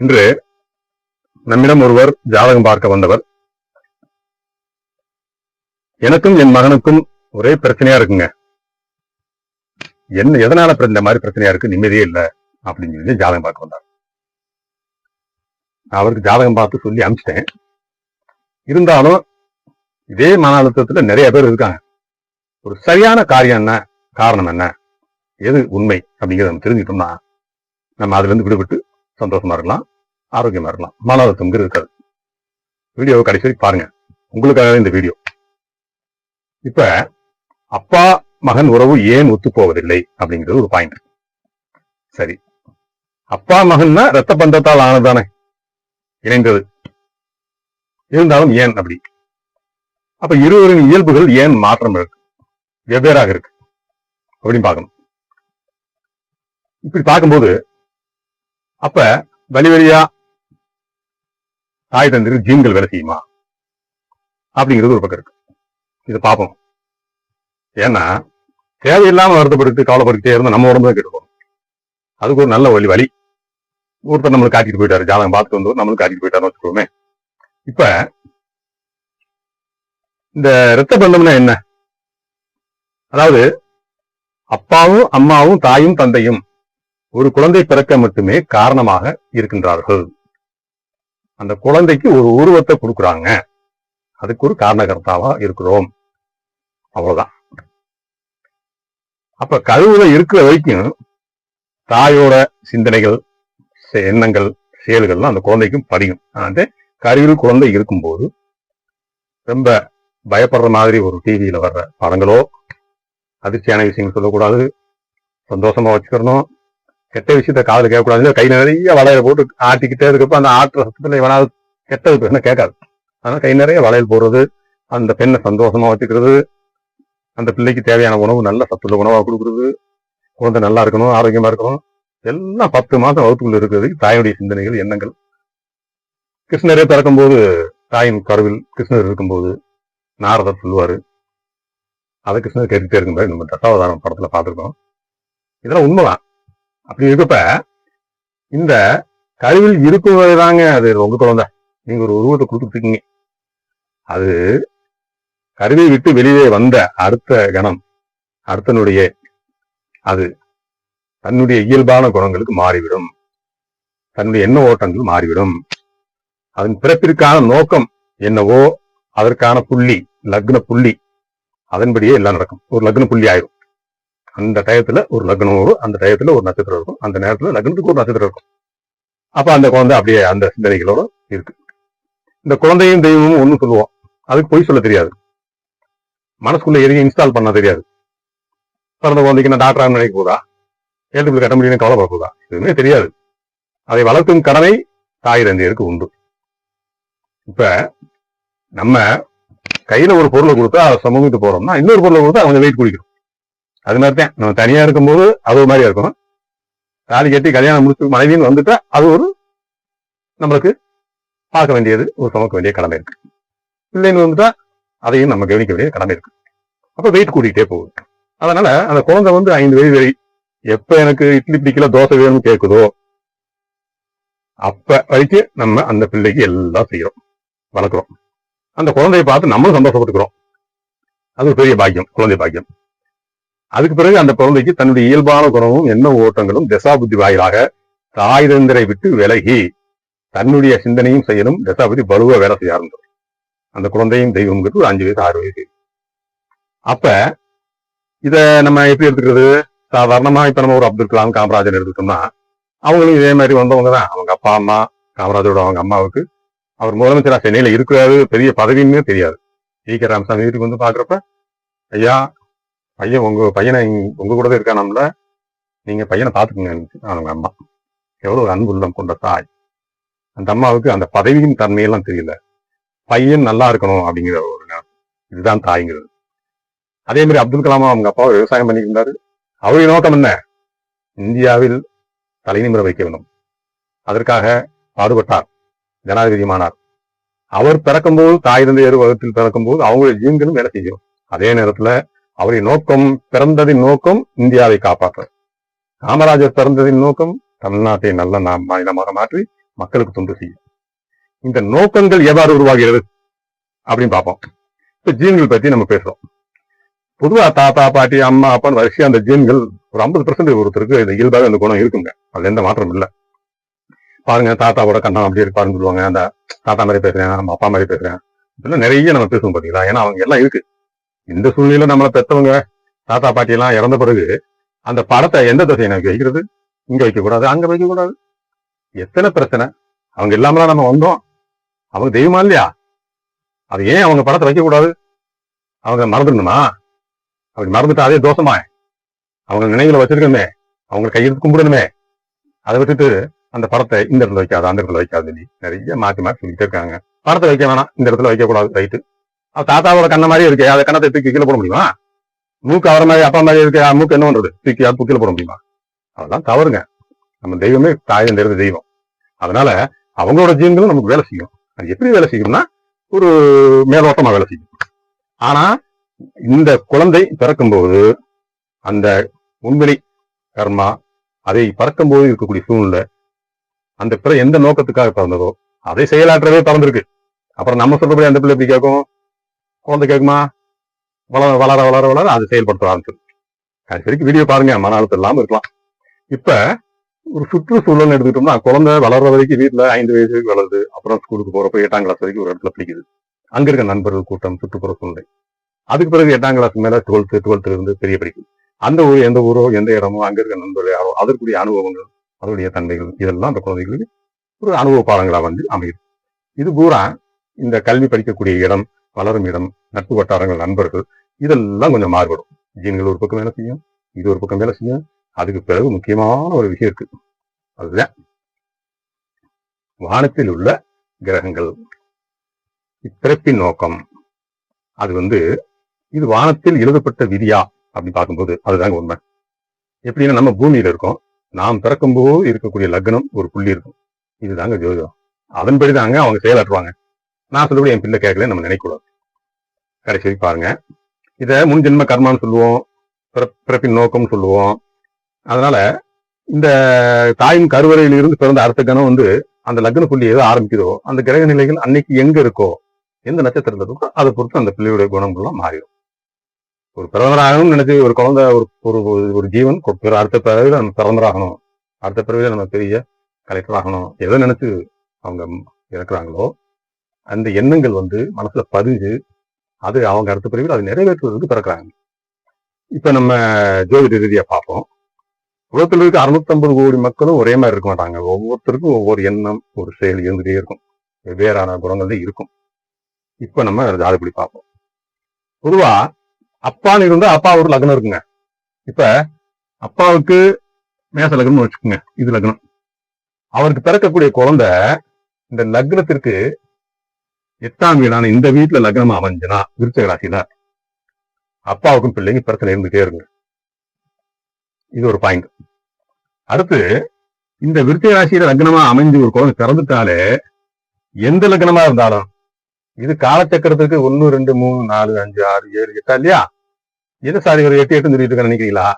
இன்று நம்மிடம் ஒருவர் ஜாதகம் பார்க்க வந்தவர். எனக்கும் என் மகனுக்கும் ஒரே பிரச்சனையா இருக்குங்க. என்ன எதனால இந்த மாதிரி பிரச்சனையா இருக்கு? நிம்மதியே இல்ல அப்படின்னு சொல்லி ஜாதகம் பார்க்க வந்தார். நான் அவருக்கு ஜாதகம் பார்த்து சொல்லி அனுப்பிச்சிட்டேன். இருந்தாலும் இதே மன அழுத்தத்துல நிறைய பேர் இருக்காங்க. ஒரு சரியான காரியம் என்ன? காரணம் என்ன? எது உண்மை? அப்படிங்கிறத நம்ம தெரிஞ்சுக்கிட்டோம்னா நம்ம அதுல இருந்து விடுபட்டு சந்தோஷமா இருக்கலாம். ஆரோக்கியமா இருக்கலாம். மன அழுத்தம் இருக்காது. வீடியோவை கடைசி வரைக்கும் பாருங்க. உங்களுக்காக இந்த வீடியோ இப்ப அப்பா மகன் உறவு ஏன் ஒத்து போவதில்லை அப்படிங்கிறது ஒரு பாயிண்ட் சரி. அப்பா மகன்னா ரத்த பந்தத்தால் ஆனதானே இணைந்தது. இருந்தாலும் ஏன் அப்படி? அப்ப இருவரின் இயல்புகள் ஏன் மாற்றம் இருக்கு? வெவ்வேறாக இருக்கு. அப்படின்னு பார்க்கணும். இப்படி பார்க்கும்போது அப்ப வழி வழியா தாய் தந்திரி ஜீன்கள் வேலை செய்யுமா? அப்படிங்கிறது ஒரு பக்கம் இருக்கு. இதை பார்ப்போம். ஏன்னா தேவையில்லாம வருத்தப்பட்டு கவலைப்பட்டுட்டே இருந்தால் நம்ம உடம்பு தான் கெட்டு போகணும் அதுக்கு ஒரு நல்ல வழி வழி. ஒருத்தர் நம்மளுக்கு காட்டிட்டு போயிட்டாரு ஜாதகம் பார்த்துட்டு வந்தவர் நம்மளுக்கு காட்டிட்டு போயிட்டாருன்னு வச்சுக்கோமே. இப்ப இந்த இரத்த பந்தம்னா என்ன? அதாவது அப்பாவும் அம்மாவும் தாயும் தந்தையும் ஒரு குழந்தை பிறக்க மட்டுமே காரணமாக இருக்கின்றார்கள். அந்த குழந்தைக்கு ஒரு உருவத்தை கொடுக்குறாங்க. அதுக்கு ஒரு காரணகர்த்தாவா இருக்கிறோம். அவ்வளவுதான். அப்ப கழுவுல இருக்கிற வரைக்கும் தாயோட சிந்தனைகள் செ- எண்ணங்கள் செயல்கள்லாம் அந்த குழந்தைக்கும் படியும். அந்த கருவில் குழந்தை இருக்கும்போது ரொம்ப பயப்படுற மாதிரி ஒரு டிவியில வர்ற படங்களோ அதிர்ச்சியான விஷயங்கள் சொல்லக்கூடாது. சந்தோஷமா வச்சுக்கிறணும். கெட்ட விஷயத்த காதுல கேட்கக்கூடாது கை நிறைய வளையல் போட்டு ஆட்டிக்கிட்டே இருக்கப்ப அந்த ஆட்டுற சத்தத்துல எவனாவது கெட்டது என்ன கேட்காது. அதனால கை நிறைய வளையல் போடுறது அந்த பெண்ணை சந்தோஷமா வச்சுக்கிறது அந்த பிள்ளைக்கு தேவையான உணவு நல்ல சத்துள்ள உணவா கொடுக்குறது குழந்தை நல்லா இருக்கணும் ஆரோக்கியமா இருக்கணும் எல்லாம் பத்து மாசம் வகுப்புக்குள்ள இருக்கிறது. தாயுடைய சிந்தனைகள் எண்ணங்கள். கிருஷ்ணரே பிறக்கும்போது தாயின் கருவில் கிருஷ்ணர் இருக்கும்போது நாரதர் சொல்லுவாரு. அதை கிருஷ்ணர் கேட்டுக்கிட்டே இருக்கும்போது நம்ம தசாவதாரம் படத்துல பார்த்துருக்கோம். இதெல்லாம் உண்மைதான். அப்படி இருக்கப்ப இந்த கருவில் இருக்கும் தாங்க அது உங்க குழந்தை. நீங்க ஒரு உருவத்தை கொடுத்துருக்கீங்க அது கருவை விட்டு வெளியே வந்த அடுத்த கணம் அடுத்தனுடைய அது தன்னுடைய இயல்பான குணங்களுக்கு மாறிவிடும். தன்னுடைய எண்ண ஓட்டங்கள் மாறிவிடும். அதன் பிறப்பிற்கான நோக்கம் என்னவோ அதற்கான புள்ளி லக்ன புள்ளி அதன்படியே எல்லாம் நடக்கும். ஒரு லக்ன புள்ளி ஆயிரும். அந்த டயத்துல ஒரு லக்னம் வரும் அந்த டயத்துல ஒரு நட்சத்திரம் இருக்கும். அந்த நேரத்துல லக்னத்துக்கு ஒரு நட்சத்திரம் இருக்கும். அப்ப அந்த குழந்தை அப்படியே அந்த சிந்தனைகளோட இருக்கு. இந்த குழந்தையும் தெய்வமும் ஒண்ணு சொல்லுவோம். அதுக்கு பொய் சொல்ல தெரியாது. மனசுக்குள்ள எதையும் இன்ஸ்டால் பண்ண தெரியாது. பிறந்த குழந்தைக்கு நான் டாக்டர் நினைக்க போதா? ஏழுக்குள்ள கட்ட முடியும் கவலைப்பட போதா? எதுவுமே தெரியாது. அதை வளர்க்கும் கடமை தாய் தந்தையருக்கு உண்டு. இப்ப நம்ம கையில ஒரு பொருளை கொடுத்தா சமூகத்துக்கு போறோம்னா இன்னொரு பொருளை கொடுத்தா அவங்க வெயிட் குடிக்கணும் அது மாதிரி தான். நம்ம தனியா இருக்கும்போது அது ஒரு மாதிரியா இருக்கும். தாலி கட்டி கல்யாணம் முடிச்சு மனைவின்னு வந்துட்டா அது ஒரு நம்மளுக்கு பார்க்க வேண்டியது ஒரு சுமக்க வேண்டிய கடமை இருக்கு. பிள்ளைன்னு வந்துட்டா அதையும் நம்ம கவனிக்க வேண்டிய கடமை இருக்கு. அப்ப வெயிட் கூட்டிகிட்டே போகுது. அதனால அந்த குழந்தை வந்து ஐந்து வயது வரை எப்ப எனக்கு இட்லி பிடிக்கல தோசை வேணும்னு கேட்குதோ அப்ப வரைக்கும் நம்ம அந்த பிள்ளைக்கு எல்லாம் செய்யறோம். வளர்க்குறோம். அந்த குழந்தைய பார்த்து நம்மளும் சந்தோஷப்பட்டுக்கிறோம். அது ஒரு பெரிய பாக்கியம் குழந்தை பாக்கியம். அதுக்கு பிறகு அந்த குழந்தைக்கு தன்னுடைய இயல்பான குணமும் எண்ண ஓட்டங்களும் தசாபுத்தி வாயிலாக தாய்தந்தரை விட்டு விலகி தன்னுடைய சிந்தனையும் செயலும் தசாபுத்தி பலுவா வேலை செய்ய ஆரம்பிச்சிடும். அந்த குழந்தையும் தெய்வம்ங்கிறது ஒரு அஞ்சு வயசு ஆறு வயசு. அப்ப இத நம்ம எப்படி எடுத்துக்கிறது? சாதாரணமா இப்ப நம்ம ஒரு அப்துல் கலாம் காமராஜன் எடுத்துட்டோம்னா அவங்களும் இதே மாதிரி வந்தவங்க தான். அவங்க அப்பா அம்மா காமராஜரோட அவங்க அம்மாவுக்கு அவர் முதலமைச்சரா சென்னையில இருக்கிறாரு பெரிய பதவின்னு தெரியாது. ஈ கே ராமசாமி வீட்டுக்கு வந்து பாக்குறப்ப ஐயா பையன் உங்க பையனை உங்க கூட தான் இருக்கானாம்ல நீங்க பையனை பாத்துக்குங்க அவங்க அம்மா. எவ்வளவு ஒரு அன்பு உள்ளம் கொண்ட தாய். அந்த அம்மாவுக்கு அந்த பதவியின் தன்மையெல்லாம் தெரியல. பையன் நல்லா இருக்கணும் அப்படிங்கிற ஒரு இதுதான் தாய்ங்கிறது. அதே மாதிரி அப்துல் கலாம் அவங்க அப்பாவை விவசாயம் பண்ணிட்டு அவருடைய நோக்கம் என்ன? இந்தியாவில் தலைநிமிர வைக்க வேண்டும். அதற்காக பாடுபட்டார். ஜனாதிபதியமானார் அவர் பிறக்கும்போது தாய் தந்தையர் வகுத்தில் பிறக்கும்போது அவங்களுடைய ஜீன்களும் வேலை செய்யும். அதே நேரத்துல அவரின் நோக்கம் பிறந்ததின் நோக்கம் இந்தியாவை காப்பாற்ற காமராஜர் பிறந்ததின் நோக்கம் தமிழ்நாட்டை நல்ல நாம் மாநிலமாக மாற்றி மக்களுக்கு தொண்டு செய்யும். இந்த நோக்கங்கள் எவ்வாறு உருவாகிறது அப்படின்னு பார்ப்போம். இப்ப ஜீன்கள் பத்தி நம்ம பேசுறோம். பொதுவா தாத்தா பாட்டி அம்மா அப்பான்னு வரிசையா அந்த ஜீன்கள் ஒரு ஐம்பது பெர்சன்ட் ஒருத்தருக்கு இந்த இயல்பாக அந்த குணம் இருக்குங்க. அதுல எந்த மாற்றம் இல்லை. பாருங்க தாத்தாவோட கண்ணம் அப்படி இருப்பாருன்னு சொல்லுவாங்க. அந்த தாத்தா மாதிரி பேசுறேன் நம்ம அப்பா மாதிரி பேசுறேன். இப்படிலாம் நிறைய நம்ம பேசுவோம் பாத்தீங்களா? ஏன்னா அவங்க எல்லாம் இருக்கு. இந்த சூழ்நிலையில நம்மளை பெத்தவங்க தாத்தா பாட்டி எல்லாம் இறந்த பிறகு அந்த படத்தை எந்த திசையை நமக்கு வைக்கிறது? இங்க வைக்க கூடாது அங்க வைக்க கூடாது எத்தனை பிரச்சனை? அவங்க இல்லாமலாம் நம்ம வந்தோம். அவங்க தெய்வமா இல்லையா? அது ஏன் அவங்க படத்தை வைக்க கூடாது அவங்க மறந்துடணுமா? அப்படி மறந்துட்டா அதே தோஷமா? அவங்க நினைவுல வச்சிருக்கணுமே. அவங்க கையெழுத்து கும்பிடணுமே. அதை விட்டுட்டு அந்த படத்தை இந்த இடத்துல வைக்காது அந்த இடத்துல வைக்காதுன்னு சொல்லி நிறைய மாற்றி மாற்றி சொல்லிட்டு இருக்காங்க. படத்தை வைக்க வேணாம் இந்த இடத்துல வைக்கக்கூடாது ரைட்டு. தாத்தாவோட கண்ண மாதிரி இருக்கு அதை கண்ணத்தை தூக்கி கீழே போட முடியுமா? மூக்கு அவர மாதிரி அப்பா மாதிரி இருக்கு மூக்கு என்ன பண்றது? தூக்கி அது கீழே போட முடியுமா? அதெல்லாம் தவறுங்க. நம்ம தெய்வமே தாயம் தெரிந்த தெய்வம். அதனால அவங்களோட ஜீன்களும் நமக்கு வேலை செய்யும். அது எப்படி வேலை செய்யும்னா ஒரு மேலோட்டமா வேலை செய்யும். ஆனா இந்த குழந்தை பிறக்கும்போது அந்த உண்மையை கர்மா அதை பறக்கும்போது இருக்கக்கூடிய சூழ்நிலை அந்த பிற எந்த நோக்கத்துக்காக பிறந்ததோ அதை செயலாற்றவே பிறந்திருக்கு. அப்புறம் நம்ம சொல்றபடி அந்த பிள்ளை எப்படி கேட்கும்? குழந்தை கேட்குமா வளர வளர வளர வளர அது செயல்படுத்த ஆரம்பிச்சிடும் அது வீடியோ பாருங்க மன அழுத்தம் இல்லாம இருக்கலாம். இப்ப ஒரு சுற்றுச்சூழல் எடுத்துக்கிட்டோம்னா குழந்தை வளர்ற வரைக்கும் வீட்டுல ஐந்து வயசு வரைக்கும் வளருது அப்புறம் ஸ்கூலுக்கு போறப்ப எட்டாம் கிளாஸ் வரைக்கும் ஒரு இடத்துல பிடிக்குது. அங்க இருக்க நண்பர்கள் கூட்டம் சுற்றுப்புற சூழ்நிலை. அதுக்கு பிறகு எட்டாம் கிளாஸ் மேல டுவெல்த்து டுவெல்த்ல இருந்து பெரிய படிக்கும் அந்த ஊர் எந்த ஊரோ எந்த இடமோ அங்க இருக்க நண்பர்கள் யாரோ அதற்குரிய அனுபவங்கள் அதனுடைய தன்மைகள் இதெல்லாம் அந்த குழந்தைகளுக்கு ஒரு அனுபவ பாடங்களா வந்து அமையுது. இது பூரா இந்த கல்வி படிக்கக்கூடிய இடம் வளரும் இடம் நட்பு வட்டாரங்கள் நண்பர்கள் இதெல்லாம் கொஞ்சம் மாறுபடும். ஜீன்கள் ஒரு பக்கம் வேலை செய்யும் இது ஒரு பக்கம் வேலை செய்யும். அதுக்கு பிறகு முக்கியமான ஒரு விஷயம் இருக்கு. அதுதான் வானத்தில் உள்ள கிரகங்கள். இப்பிறப்பின் நோக்கம். அது வந்து இது வானத்தில் எழுதப்பட்ட விதியா அப்படின்னு பார்க்கும்போது அதுதாங்க உண்மை. எப்படின்னா நம்ம பூமியில இருக்கோம். நாம் பிறக்கும்போது இருக்கக்கூடிய லக்னம் ஒரு புள்ளி இருக்கும். இதுதாங்க ஜோதிடம் அதன்படி தாங்க அவங்க செயலாற்றுவாங்க. நான் சொல்லக்கூடிய என் பிள்ளை கேட்கல நம்ம நினைக்கூடாது கடைசி வரைக்கும் பாருங்க. இதை முன்ஜென்ம கர்மான்னு சொல்லுவோம். பிறப்பின் நோக்கம்னு சொல்லுவோம். அதனால இந்த தாயின் கருவறையிலிருந்து பிறந்த அடுத்த கணம் வந்து அந்த லக்ன புள்ளி ஏதோ ஆரம்பிக்குதோ அந்த கிரக நிலைகள் அன்னைக்கு எங்க இருக்கோ எந்த நட்சத்திரத்தில் இருக்கோ அதை பொறுத்து அந்த பிள்ளையுடைய குணங்கள்லாம் மாறிடும். ஒரு பிறந்தராகணும்னு நினைச்சு ஒரு குழந்தை ஒரு ஒரு ஒரு ஜீவன் பிற- அடுத்த பிறவில நம்ம பிறந்தராகணும் அடுத்த பிறவில நம்ம பெரிய கலெக்டர் ஆகணும். எதை நினைச்சு அவங்க இறக்குறாங்களோ அந்த எண்ணங்கள் வந்து மனசுல பதிஞ்சு அது அவங்க அடுத்த பிரிவில் அதை நிறைவேற்றுவதற்கு பிறக்கிறாங்க. இப்ப நம்ம ஜோதிட ரீதியா பார்ப்போம். உலகத்தில் இருக்க 650 கோடி மக்களும் ஒரே மாதிரி இருக்க மாட்டாங்க. ஒவ்வொருத்தருக்கும் ஒவ்வொரு எண்ணம் ஒரு செயல் இருந்துகிட்டே இருக்கும். வெவ்வேறான குணங்கள் தான் இருக்கும். இப்ப நம்ம ஜாதப்படி பார்ப்போம். பொதுவா அப்பான்னு இருந்தா அப்பா ஒரு லக்னம் இருக்குங்க. இப்ப அப்பாவுக்கு மேச லக்னம்னு வச்சுக்கோங்க. இது லக்னம். அவருக்கு பிறக்கக்கூடிய குழந்தை இந்த லக்னத்திற்கு எட்டாம் வீடான இந்த வீட்டுல லக்னம் அமைஞ்சுனா விருச்சக ராசினா அப்பாவுக்கும் பிள்ளைங்க பிரச்சனை இருந்துட்டே இருங்க. இது ஒரு பாயிண்ட் அடுத்து இந்த விருச்சக ராசியில லக்னமா அமைஞ்சு ஒரு குழந்தை பிறந்துட்டாலே எந்த லக்னமா இருந்தாலும் இது காலச்சக்கரத்துக்கு ஒன்னு ரெண்டு மூணு நாலு அஞ்சு ஆறு ஏழு எட்டா இல்லையா? எதை சாரி ஒரு எட்டு எட்டு சொல்லிட்டு நினைக்கிறீங்களா?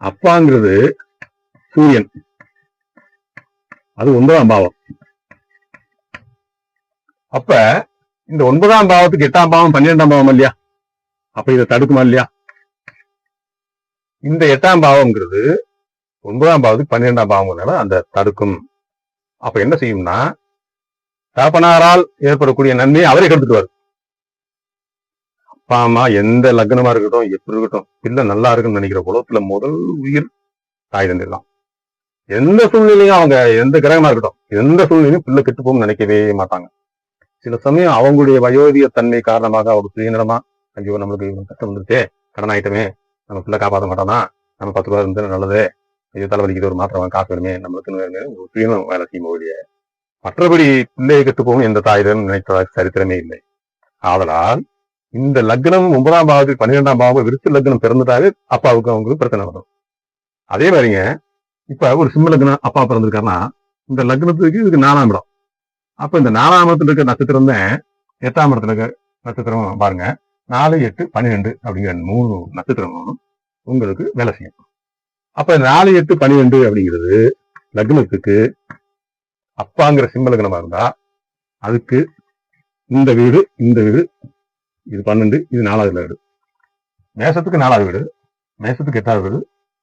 அப்பாங்கிறது சூரியன். அது ஒன்பதாம் பாவம். அப்ப இந்த ஒன்பதாம் பாவத்துக்கு எட்டாம் பாவம் பன்னிரெண்டாம் பாவம் இல்லையா? அப்ப இதை தடுக்குமா இல்லையா? இந்த எட்டாம் பாவம்ங்கிறது ஒன்பதாம் பாவத்துக்கு பன்னிரெண்டாம் பாவம்னால அந்த தடுக்கும். அப்ப என்ன செய்யும்னா தாப்பனாரால் ஏற்படக்கூடிய நன்மையை அவரே கெடுத்துட்டு அப்பா அம்மா எந்த லக்னமா இருக்கட்டும் எப்படி இருக்கட்டும் பிள்ளை நல்லா இருக்குன்னு நினைக்கிற குலத்துல முதல் உயிர் தாய் தந்தை தான். எந்த சூழ்நிலையும் அவங்க எந்த கிரகமா இருக்கட்டும் எந்த சூழ்நிலையும் பிள்ளை கெட்டு போகும் நினைக்கவே மாட்டாங்க. சில சமயம் அவங்களுடைய வயோதிய தன்மை காரணமாக அவங்க சுயநலமா ஐயோ நம்மளுக்கு இவ்வளவு கஷ்டம் வந்துருச்சே கடன் ஆயிட்டமே நம்ம பிள்ளை காப்பாற்ற மாட்டானா நம்ம பத்து ரூபா இருந்தா நல்லது ஐயோ தலைவலிக்கு ஒரு மாத்திரம் காசு வேணுமே நம்மளுக்குன்னு ஒரு சுயநலம் வேலை செய்யும் ஒழிய மற்றபடி பிள்ளையை கெட்டு எந்த தாயிடம் நினைத்த சரித்திரமே இல்லை. ஆதலால் இந்த லக்னம் ஒன்பதாம் பாவத்துக்கு பன்னிரெண்டாம் பாவம் விருத்து லக்னம் பிறந்துட்டாவே அப்பாவுக்கு அவங்களுக்கு பிரச்சனை வரும். அதே மாதிரிங்க இப்ப ஒரு சிம்ம லக்னம் அப்பா பிறந்திருக்காருன்னா இந்த லக்னத்துக்கு இதுக்கு நாலாம் இடம். அப்ப இந்த நாலாம் இடத்துல இருக்க நட்சத்திரம் தான் எட்டாம் இடத்துல இருக்க நட்சத்திரம் பாருங்க. நாலு எட்டு பன்னிரெண்டு அப்படிங்கிற மூணு நட்சத்திரமும் உங்களுக்கு வேலை செய்யும். அப்ப நாலு எட்டு பன்னிரெண்டு அப்படிங்கிறது லக்னத்துக்கு அப்பாங்கிற சிம்ம லக்னமா இருந்தா அதுக்கு இந்த வீடு இந்த வீடு இது பன்னெண்டு இது நாலாவது வீடு மேசத்துக்கு நாலாவது வீடு மேசத்துக்கு எட்டாவது வீடு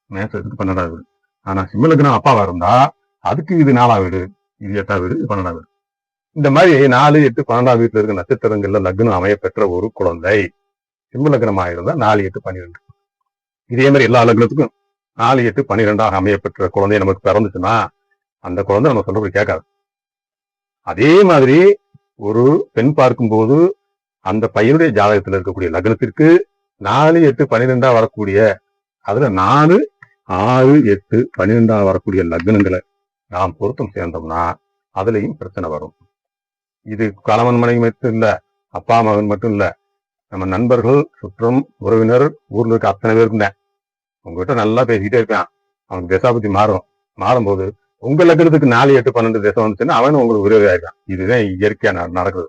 மேசத்துக்கு பன்னெண்டாவது வீடு. ஆனா சிம்ம லக்னம் அப்பாவா இருந்தா அதுக்கு இது நாலாவது வீடு இது எட்டாவது வீடு இது பன்னெண்டாவது வீடு. இந்த மாதிரி நாலு எட்டு பன்னெண்டாம் வீட்டுல இருக்க நட்சத்திரங்கள்ல லக்னம் அமைய பெற்ற ஒரு குழந்தை. சிம்ம லக்னமா இருந்தா நாலு எட்டு பன்னிரெண்டு. இதே மாதிரி எல்லா லக்னத்துக்கும் நாலு எட்டு பன்னிரெண்டாக அமைய பெற்ற குழந்தை நமக்கு பிறந்துச்சுன்னா அந்த குழந்தை நம்ம சொல்றபடி கேட்காது. அதே மாதிரி ஒரு பெண் பார்க்கும்போது அந்த பையனுடைய ஜாதகத்துல இருக்கக்கூடிய லக்னத்திற்கு நாலு எட்டு பன்னிரெண்டா வரக்கூடிய அதுல நாலு ஆறு எட்டு பன்னிரெண்டா வரக்கூடிய லக்னங்களை நாம் பொருத்தம் சேர்ந்தோம்னா அதுலயும் பிரச்சனை வரும். இது கணவன் மனைவி மட்டும் இல்ல அப்பா மகன் மட்டும் இல்ல. நம்ம நண்பர்கள் சுற்றம் உறவினர் ஊர்ல இருக்க அத்தனை பேர் இருந்தேன் உங்ககிட்ட நல்லா பேசிக்கிட்டே அவன் அவனுக்கு திசாபுத்தி மாறும். மாறும்போது உங்க லக்னத்துக்கு நாலு எட்டு பன்னெண்டு திசை வந்துச்சுன்னா அவன் உங்களுக்கு உதவி ஆயிருக்கான் இதுதான் இயற்கையா நட- நடக்குது.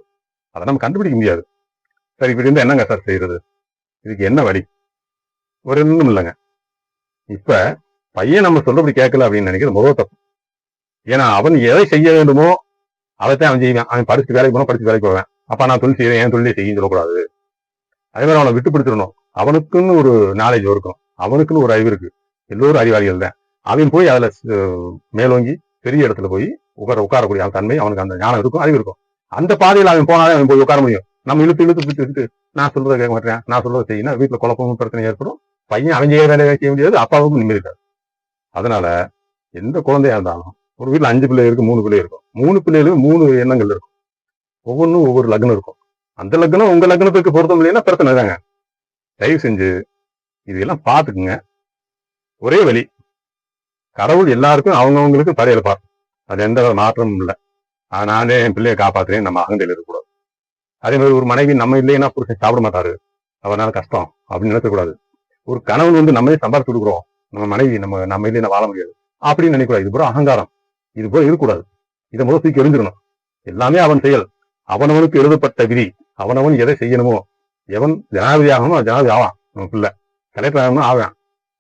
அதை நம்ம கண்டுபிடிக்க முடியாது. சரி இப்படி இருந்தா என்னங்க சார் செய்யறது இதுக்கு என்ன வழி? ஒரு இன்னும் இல்லைங்க. இப்ப பையன் நம்ம சொல்றபடி கேட்கல அப்படின்னு நினைக்கிறது முதல் தப்பு ஏன்னா அவன் எதை செய்ய வேண்டுமோ அதைத்தான் அவன் செய்வேன். அவன் படிச்சு வேலைக்கு போனா படிச்சு வேலைக்கு போவேன். அப்ப நான் தொழில் செய்வேன் என் தொழிலே செய்யும் சொல்லக்கூடாது. அதே மாதிரி அவனை விட்டு பிடிச்சிடணும் அவனுக்குன்னு ஒரு நாலேஜ் இருக்கும். அவனுக்குன்னு ஒரு அறிவு இருக்கு. எல்லோரும் அறிவாளிகள் தான். அவன் போய் அதுல மேலோங்கி பெரிய இடத்துல போய் உட்கார உட்காரக்கூடிய அந்த தன்மை அவனுக்கு அந்த ஞானம் இருக்கும் அறிவு இருக்கும். அந்த பாதையில் அவன் போனாலே அவன் போய் உட்கார முடியும். நம்ம இழுத்து இழுத்து இழுத்து இழுத்து நான் சொல்றதை கேட்க மாட்டேன். நான் சொல்றதை செய்யணும் வீட்டுல குழப்பமும் பிரச்சனை ஏற்படும். பையன் அவன் செய்ய வேலையை செய்ய முடியாது. அப்பாவுக்கும் நிம்மதி இருக்காது. அதனால எந்த குழந்தையா இருந்தாலும் ஒரு வீட்டில் அஞ்சு பிள்ளை இருக்கு மூணு பிள்ளை இருக்கும். மூணு பிள்ளைகளுக்கு மூணு எண்ணங்கள் இருக்கும். ஒவ்வொன்றும் ஒவ்வொரு லக்னம் இருக்கும். அந்த லக்னம் உங்க லக்னத்துக்கு பொருத்தம் இல்லைன்னா பிரச்சனை தாங்க தயவு செஞ்சு இதெல்லாம் பார்த்துக்குங்க. ஒரே வழி கடவுள் எல்லாருக்கும் அவங்கவங்களுக்கு படையெடுப்பார். அது எந்த மாற்றமும் இல்லை. நானே என் பிள்ளையை காப்பாத்துறேன் நம்ம அகந்தையில் இருக்கக்கூடாது அதே மாதிரி ஒரு மனைவி நம்ம இல்லைன்னா புருஷன் சாப்பிட மாட்டாரு. அவனால கஷ்டம் அப்படின்னு நினைக்கக்கூடாது. ஒரு கணவன் வந்து நம்மளே சம்பாதிச்சு கொடுக்குறோம். நம்ம மனைவி நம்ம நம்ம இல்லைன்னா வாழ முடியாது. அப்படின்னு நினைக்கக்கூடாது. இது பூரா அகங்காரம். இது போல இருக்கக்கூடாது. இதை முதல் தூக்கி எரிஞ்சிடணும் எல்லாமே அவன் செயல். அவனவனுக்கு எழுதப்பட்ட விதி. அவனவன் எதை செய்யணுமோ எவன் ஜனாதிபதி ஆகணுமோ ஜனாதி ஜனாதிபதி ஆவான். நம்ம பிள்ளை. கலெக்டர் ஆகணும் ஆவான்.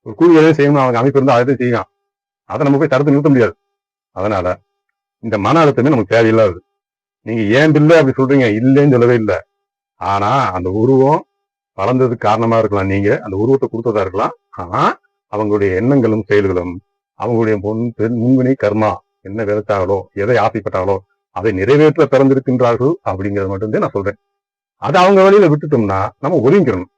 ஒரு கூலி எதையும் செய்யணும் அவனுக்கு அமைப்பு இருந்தால் அதை செய்யலாம் அதை நம்ம போய் தடுத்து நிறுத்த முடியாது. அதனால இந்த மன அழுத்தமே நமக்கு தேவையில்லாது நீங்க ஏன் பிள்ளை அப்படி சொல்றீங்க? இல்லைன்னு சொல்லவே இல்லை. ஆனா அந்த உருவம் வளர்ந்ததுக்கு காரணமா இருக்கலாம் நீங்க. அந்த உருவத்தை கொடுத்ததா இருக்கலாம். ஆனா அவங்களுடைய எண்ணங்களும் செயல்களும் அவங்களுடைய முன் பெண் முன்வினை கர்மா என்ன விதைச்சாங்களோ எதை ஆசைப்பட்டாங்களோ அதை நிறைவேற்ற பிறந்திருக்கின்றார்கள் அப்படிங்கறது மட்டும்தான் நான் சொல்றேன். அதை அவங்க வழியில விட்டுட்டோம்னா நம்ம ஒதுங்கிக்கணும்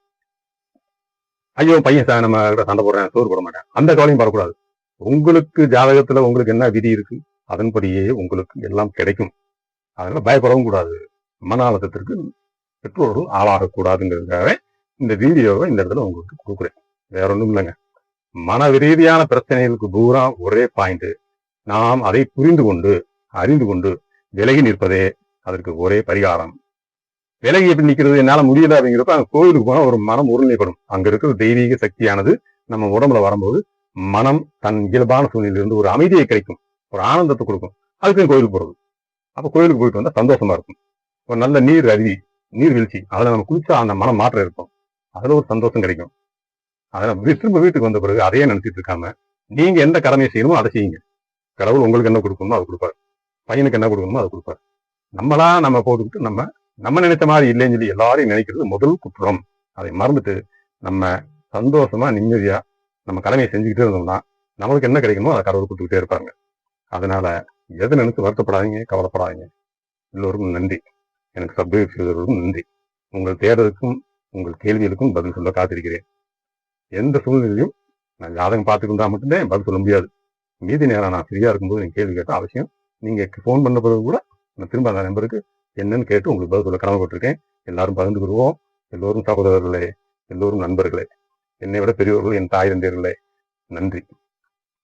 ஐயோ பையன் சார் நம்ம கிட்ட சண்டை போடுறேன் சோறு போட மாட்டேன். அந்த கவலையும் வரக்கூடாது. உங்களுக்கு ஜாதகத்துல உங்களுக்கு என்ன விதி இருக்கு அதன்படியே உங்களுக்கு எல்லாம் கிடைக்கும். அதனால பயப்படவும் கூடாது. மன அழுத்தத்திற்கு பெற்றோர்கள் ஆளாகக்கூடாதுங்கிறதுக்காக இந்த வீடியோவை இந்த இடத்துல உங்களுக்கு கொடுக்குறேன். வேற ஒண்ணும் இல்லைங்க. மன ரீதியான பிரச்சனைகளுக்கு பூரா ஒரே பாயிண்ட் நாம் அதை புரிந்து கொண்டு அறிந்து கொண்டு விலகி நிற்பதே அதற்கு ஒரே பரிகாரம். விலகி எப்படி நிக்கிறது என்னால முடியல அப்படிங்கிறப்ப அங்க கோவிலுக்கு போனா ஒரு மனம் உருளைப்படும் அங்க இருக்கிற தெய்வீக சக்தியானது நம்ம உடம்புல வரும்போது மனம் தன் இயல்பான சூழ்நிலையிலிருந்து ஒரு அமைதியை கிடைக்கும். ஒரு ஆனந்தத்தை கொடுக்கும். அதுக்கு கோயிலுக்கு போறது. அப்ப கோயிலுக்கு போயிட்டு வந்தா சந்தோஷமா இருக்கும். ஒரு நல்ல நீர் அருவி நீர்வீழ்ச்சி அதுல நம்ம குளிச்சா அந்த மனம் மாற்றம் இருக்கும் அதுல ஒரு சந்தோஷம் கிடைக்கும். அதனால திரும்ப வீட்டுக்கு வந்த பிறகு அதையே நினைச்சிட்டு இருக்காம நீங்க எந்த கடமையை செய்யணுமோ அதை செய்யுங்க. கடவுள் உங்களுக்கு என்ன கொடுக்கணுமோ அதை கொடுப்பாரு. பையனுக்கு என்ன கொடுக்கணுமோ அதை கொடுப்பாரு. நம்மளா நம்ம போட்டுக்கிட்டு நம்ம நம்ம நினைச்ச மாதிரி இல்லைன்னு சொல்லி எல்லாரையும் நினைக்கிறது முதல் குற்றம். அதை மறந்துட்டு நம்ம சந்தோஷமா நிம்மதியா நம்ம கடமையை செஞ்சுக்கிட்டே இருந்தோம்னா நம்மளுக்கு என்ன கிடைக்கணுமோ அதை கடவுள் கொடுத்துக்கிட்டே இருப்பாங்க அதனால எதை நினைச்சு வருத்தப்படாதீங்க கவலைப்படாதீங்க. எல்லோருக்கும் நன்றி. எனக்கு சப்ஸ்கிரைப் நன்றி. உங்கள் தேடலுக்கும் உங்கள் கேள்விகளுக்கும் பதில் சொல்ல காத்திருக்கிறேன். எந்த சூழ்நிலையும் நான் ஜாதகம் பார்த்துக்கிட்டா மட்டும்தான் பதில் சொல்ல முடியாது. மீதி நேரம் நான் ஃப்ரீயா இருக்கும்போது நீங்க கேள்வி கேட்டால் அவசியம். நீங்க ஃபோன் பண்ண பிறகு கூட நான் திரும்ப அந்த நம்பருக்கு என்னன்னு கேட்டு உங்களுக்கு பதில் சொல்ல கடமைப்பட்டிருக்கேன் எல்லாரும் பகிர்ந்துக்கிடுவோம் எல்லோரும் சகோதரர்களே எல்லோரும் நண்பர்களே என்னை விட பெரியவர்கள் என் தாய் தந்தையர்களே நன்றி.